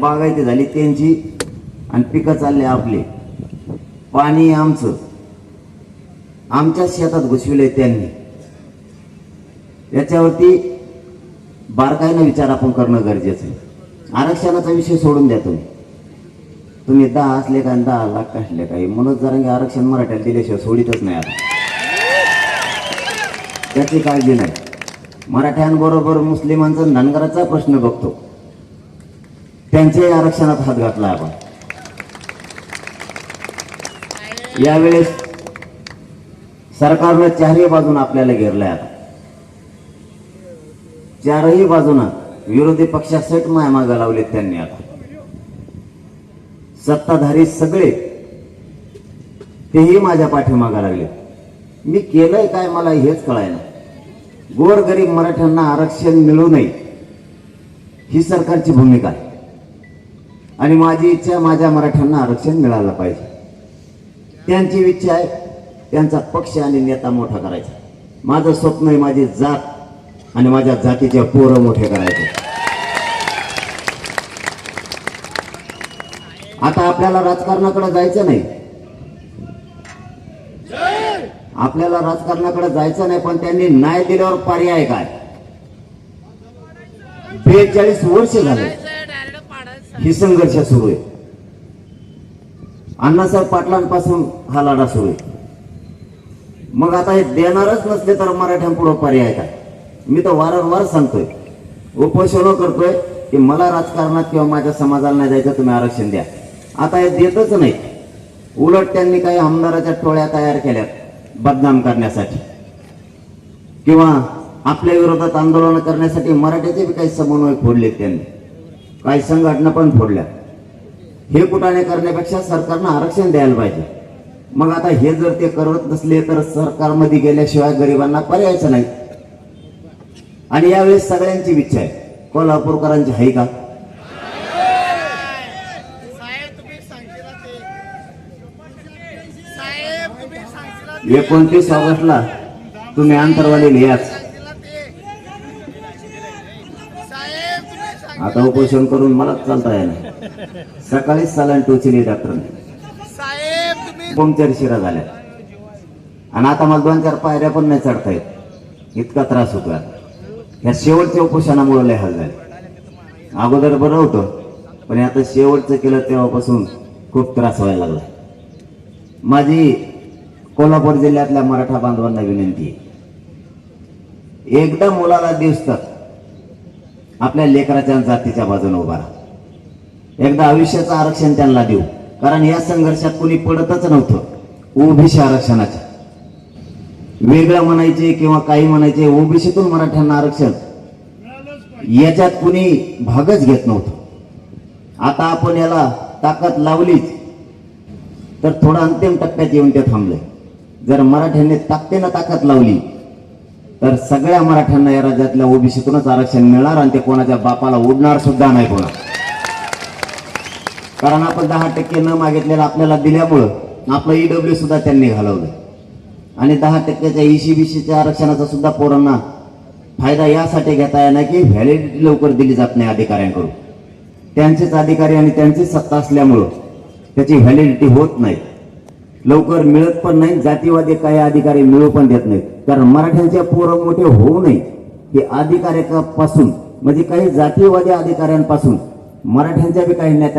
बागायती झाली त्यांची आणि पिकं चालले आपले. पाणी आमचं. आमच्या शेतात घुसविले त्यांनी. याच्यावरती बारकाईनं विचार आपण करणं गरजेचं आहे. आरक्षणाचा विषय सोडून द्या तुम्ही. तुम्ही दहा असले का दहा लाख असले काही म्हणूनच जरा आरक्षण मराठ्याला दिल्याशिवाय सोडितच नाही आता. त्याची काळजी नाही. मराठ्यांबरोबर मुस्लिमांचा धनगराचा प्रश्न बघतो. त्यांच्याही आरक्षणात हात घातला आपण. यावेळेस सरकारनं चारही बाजून आपल्याला घेरलंय आता. चारही बाजूनं विरोधी पक्षासट माय मागा लावलेत त्यांनी आता. सत्ताधारी सगळे तेही माझ्या पाठीमागा लागले मी केलंय काय मला हेच कळायला गोर गरीब मराठ्यांना आरक्षण मिळू नये ही सरकारची भूमिका आहे. आणि माझी इच्छा माझ्या मराठ्यांना आरक्षण मिळालं पाहिजे. त्यांची इच्छा आहे त्यांचा पक्ष आणि नेता मोठा करायचा. माझं स्वप्न आहे माझी जात आणि माझ्या जातीचे पोरं मोठे करायचे. आता आपल्याला राजकारणाकडे जायचं नाही. आपल्याला राजकारणाकडे जायचं नाही पण त्यांनी न्याय दिल्यावर पर्याय काय? बेचाळीस वर्ष झाले. ही संघर्ष सुरू आहे. अण्णासाहेब पाटलांपासून हा लढा सुरू आहे. मग आता हे देणारच नसले तर मराठ्यांपुढं पर्याय काय? मी तर वारंवार सांगतोय उपोषण करतोय की मला राजकारणात किंवा माझ्या समाजाला नाही द्यायचं तुम्ही आरक्षण द्या. आता हे देतच नाही उलट त्यांनी काही आमदाराच्या टोळ्या तयार केल्या बदनाम करण्यासाठी. किंवा आपल्या विरोधात आंदोलन करण्यासाठी मराठ्याचे बी काही समन्वय फोडलेत त्यांनी. काही संघटना पण फोडल्या. हे कुठाने करण्यापेक्षा सरकारनं आरक्षण द्यायला पाहिजे. मग आता हे जर ते करत नसले तर सरकारमध्ये गेल्याशिवाय गरिबांना पर्यायच नाही. आणि यावेळेस सगळ्यांची इच्छा आहे. कोल्हापूरकरांची आहे का? तुम्ही एकोणतीस ऑगस्टला तुम्ही अंतरवाली लिहाच सांगशीला ते साहेब तुम्ही सांग आता उपोषण करून मलाच चालता येणार सकाळीच चालन टोचली डॉक्टरने तुम्ही पंक्चर शिरा झाल्या. आणि आता मला दोन चार पायऱ्या पण नाही चढता येत. इतका त्रास होतो ह्या शेवटच्या उपोषणामुळे लय हाल झाले. अगोदर बरं होतं पण आता शेवटचं केलं तेव्हापासून खूप त्रास व्हायला लागला. माझी कोल्हापूर जिल्ह्यातल्या मराठा बांधवांना विनंती आहे. एकदा मुलाला दिसतात आपल्या लेकराच्या जातीच्या बाजूने उभा राहा. एकदा आयुष्याचं आरक्षण त्यांना देऊ. कारण या संघर्षात कोणी पडतच नव्हतं. ओबीसी आरक्षणाच्या. वेगळं म्हणायचे किंवा काही म्हणायचे ओबीसीतून मराठ्यांना आरक्षण. याच्यात कुणी भागच घेत नव्हतं. आता आपण याला ताकद लावलीच. तर थोडं अंतिम टप्प्यात येऊन ते थांबले. जर मराठ्यांनी ताकदीनं ताकद लावली तर सगळ्या मराठ्यांना या राज्यातल्या ओबीसीतूनच आरक्षण मिळणार आणि ते कोणाच्या बापाला उडणार सुद्धा नाही कोणा कारण आपण दहा टक्के न मागितलेलं आपल्याला दिल्यामुळं आपलं ईडब्ल्यू सुद्धा त्यांनी घालवलं आणि दहा टक्क्याच्या ईसीबीसीच्या आरक्षणाचा सुद्धा पोरांना फायदा यासाठी घेता येणार की व्हॅलिडिटी लवकर दिली जात नाही अधिकाऱ्यांकडून. त्यांचेच अधिकारी आणि त्यांचीच सत्ता असल्यामुळं त्याची व्हॅलिडिटी होत नाही. लवकर मिळत पण नाही जातीवादी काही अधिकारी मिळू पण देत नाहीत. कारण मराठ्यांचे पोरं मोठे होऊ नये हे अधिकाऱ्यापासून म्हणजे काही जातीवादी अधिकाऱ्यांपासून मराठ्यांच्या बी काही नेत्या